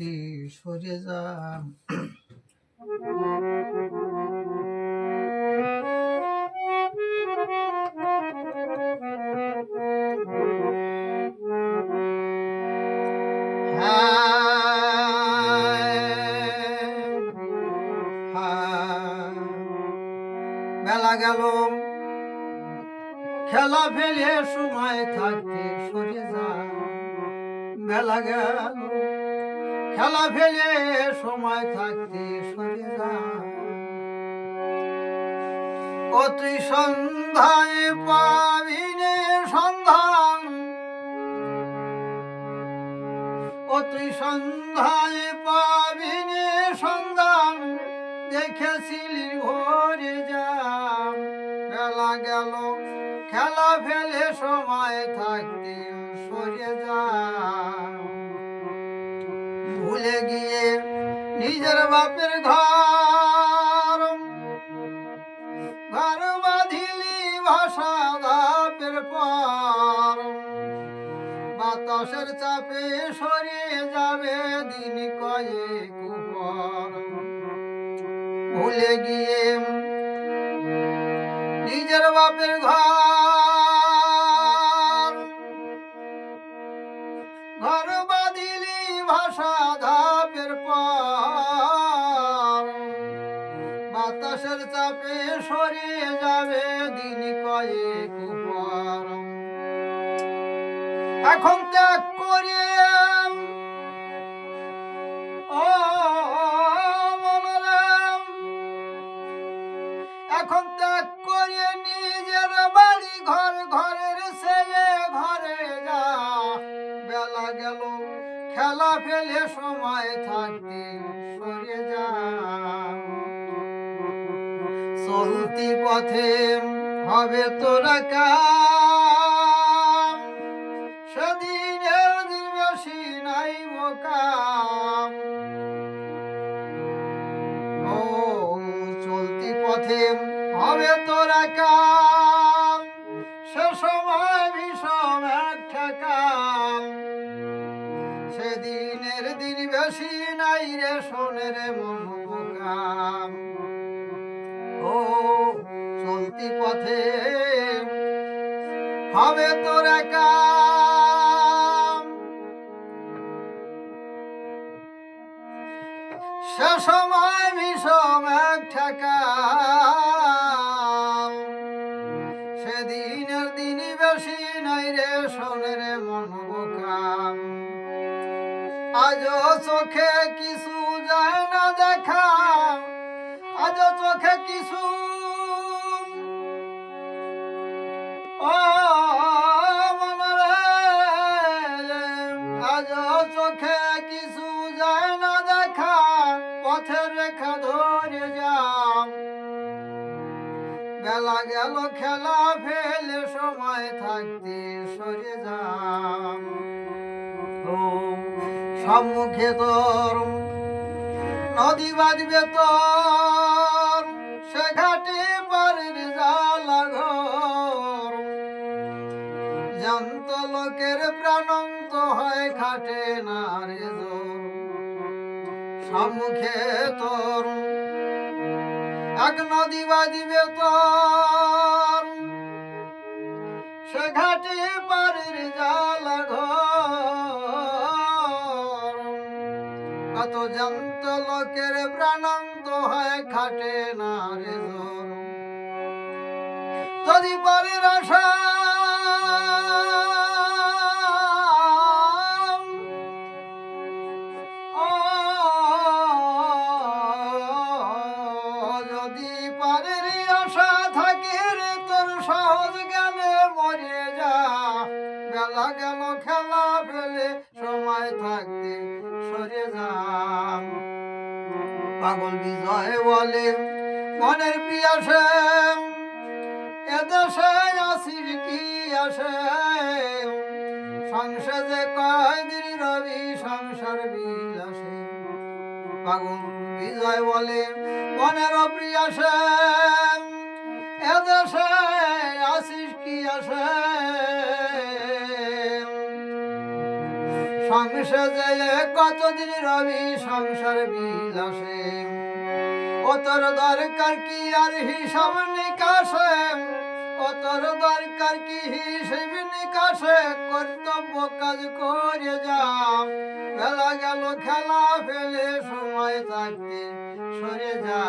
থাকতে সরে যা বেলা গেল খেলা ফেলে সময় থাকতে সরে যা বেলা গেল খেলা ফেলে সময় থাকতে সরে ও সন্ধ্যায় পাবি নে সন্ধান। তুই সন্ধ্যায় পাবি নে সন্ধান দেখেছিলি ভোরে যা খেলা গেল, খেলা ফেলে সময় থাকতে সরে যা। গিয়ে নিজের বাপের ঘর। ঘর বাঁধিলি ভাষা বাপের পর। বাতাসের চাপে সরিয়ে যাবে দিন কয়েক পর ভুলে গিয়ে নিজের বাপের ঘর বাতাসের চাপে সরিয়ে যাবে দিন কয়েক পর এখন ত্যাগ করে ও মনোরাম এখন ত্যাগ করে নিজের বাড়ি ঘর, ঘরের ছেলে ঘরে যা। বেলা গেল, খেলা ফেলে সময় থাকতে চলতি পথে হবে তোরা কাম। দিন নাই মোকাম। ও চলতি পথে হবে তোরা সে সময় ভীষণ একটা সেদিনের দিন বেশি নাই রে শোনের মন কাম চলতি পথে। হবে তোরা সে সময় বিষম এক ঠেকাম সেদিনের দিনই বেশি নাই রে শোনের মন বোকাম আজও চোখে কিছু যায় না দেখা। আজও চোখে কিছু বেলা গেল, খেলা ফেলে, সময় থাকতে সরে যাম সম্মুখে তোর নদী বাজবে তোর, সে ঘাটে পারের জ্বালা ঘর। জানত লোকের প্রাণন্ত হয়, খাটে না রে সম্মুখে তোর এক নদী বাজিবে তোর সে ঘাটে পারের জ্বালা ঘর। কত জানত লোকের প্রাণান্ত হয় খাটে না রে যদি পারের আশা সহজ জ্ঞানে মরে যা। বেলা গেল, খেলা ফেলে সময় থাকতে সরে যা। পাগল বিজয় বলে, মনের পিয়াসে এদেশে আসির কি আসে? সংসারে কয়দিন রবি, সংসার বিলাসে। পাগল বিজয় বলে, মনের প্রিয়াসে এদেশে আসে সংসারে কতদিন রবি সংসার দরকার কি আর হিসাব নিকাশে দরকার কি হিসেব নিকাশে কর্তব্য কাজ করে যা বেলা গেল খেলা ফেলে সময় থাকতে সরে যা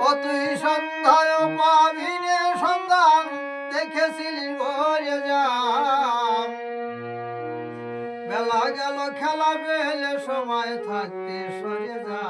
ও তুই সন্ধ্যায় দেখেছিলি ঘরে যা। বেলা গেল খেলা বেলে সময় থাকতে সরে যা।